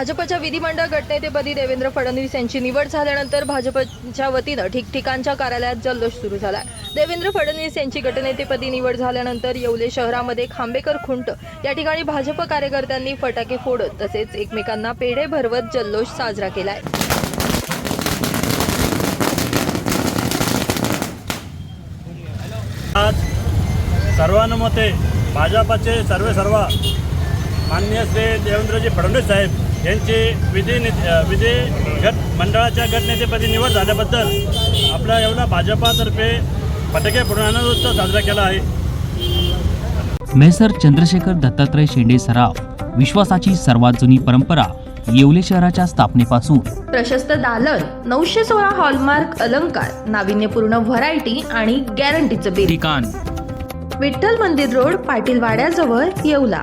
भाजपच्या विधिमंडळ गटनेतेपदी देवेंद्र फडणवीस यांची निवड झाल्यानंतर भाजपच्या वतीनं ठिकठिकाणच्या कार्यालयात जल्लोष सुरू झाला देवेंद्र फडणवीस यांची गटनेतेपदी निवड झाल्यानंतर येवले शहरामध्ये खांबेकर खुंट या ठिकाणी भाजप कार्यकर्त्यांनी फटाके फोडत तसेच एकमेकांना पेढे भरवत जल्लोष साजरा केलाय. आज सर्वानुमते भाजपाचे सर्वे सर्व माननीय श्री देवेंद्रजी फडणवीस साहेब यांची विधी नि- विधी गट मंडळाच्या गटनेतेपदी निवड झाल्याबद्दल आपला एवढा भाजपातर्फे फटाके आनंदोत्सव साजरा केला आहे. मेसर चंद्रशेखर दत्तात्रय शेंडे सराव विश्वासाची सर्वात जुनी परंपरा येवले शहराच्या स्थापनेपासून. प्रशस्त दालन नऊशे सोळा हॉलमार्क अलंकार नाविन्यपूर्ण व्हरायटी आणि गॅरंटीचं बिल ठिकाण. विठ्ठल मंदिर रोड पाटील वाड्याजवळ येवला.